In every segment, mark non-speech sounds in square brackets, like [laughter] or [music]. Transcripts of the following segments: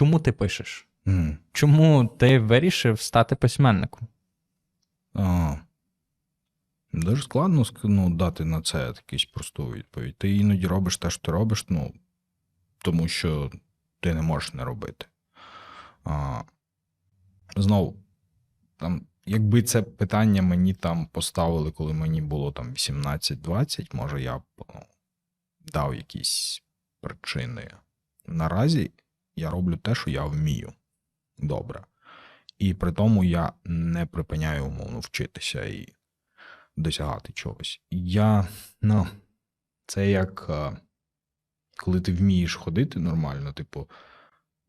чому ти пишеш? М. Чому ти вирішив стати письменником? А, дуже складно ну, дати на це якусь просту відповідь. Ти іноді робиш те, що ти робиш, ну, тому що ти не можеш не робити. А, знову, там, якби це питання мені там поставили, коли мені було там 18-20, може я б ну, дав якісь причини. Наразі я роблю те, що я вмію добре. І при тому я не припиняю умовно вчитися і досягати чогось. Я, ну, це як е, коли ти вмієш ходити нормально, типу,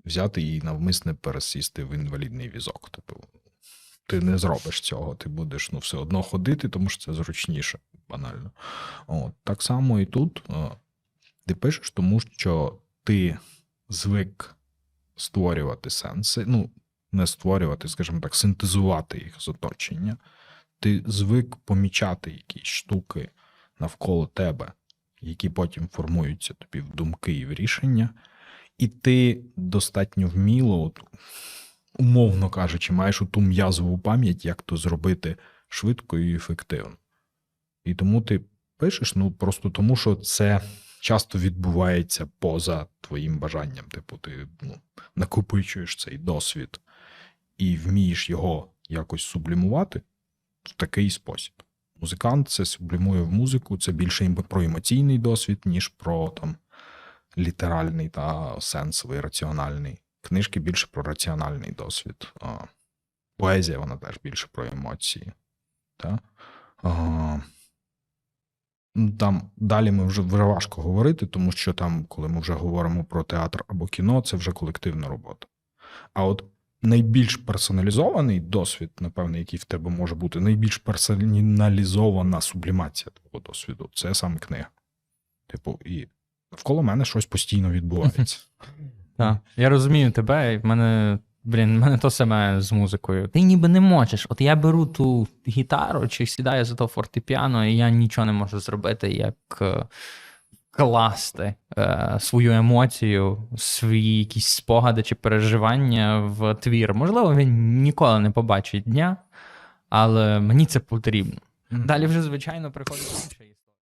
взяти і навмисне пересісти в інвалідний візок. Типу, ти не зробиш цього, ти будеш ну, все одно ходити, тому що це зручніше, банально. От, так само і тут е, ти пишеш, тому що ти звик створювати сенси. Ну, не створювати, скажімо так, синтезувати їх з оточення. Ти звик помічати якісь штуки навколо тебе, які потім формуються тобі в думки і в рішення, і ти достатньо вміло, от, умовно кажучи, маєш ту м'язову пам'ять, як то зробити швидко і ефективно. І тому ти пишеш, ну просто тому, що це часто відбувається поза твоїм бажанням. Типу, ти ну, накопичуєш цей досвід і вмієш його якось сублімувати в такий спосіб. Музикант це сублімує в музику, це більше про емоційний досвід, ніж про там літеральний та сенсовий, раціональний. Книжки більше про раціональний досвід. Поезія вона теж більше про емоції. Та? Ну, там далі ми вже важко говорити, тому що там, коли ми вже говоримо про театр або кіно, це вже колективна робота. А от найбільш персоналізований досвід, напевне, який в тебе може бути, найбільш персоналізована сублімація твого досвіду це саме книга. Типу, і навколо мене щось постійно відбувається. [laughs] Так. Я розумію тебе, і в мене. Блін, мене то саме з музикою. Ти ніби не можеш. От я беру ту гітару чи сідаю за то фортепіано, і я нічого не можу зробити, як е, класти е, свою емоцію, свої якісь спогади чи переживання в твір. Можливо, він ніколи не побачить дня, але мені це потрібно. Далі вже, звичайно, приходить інша історія.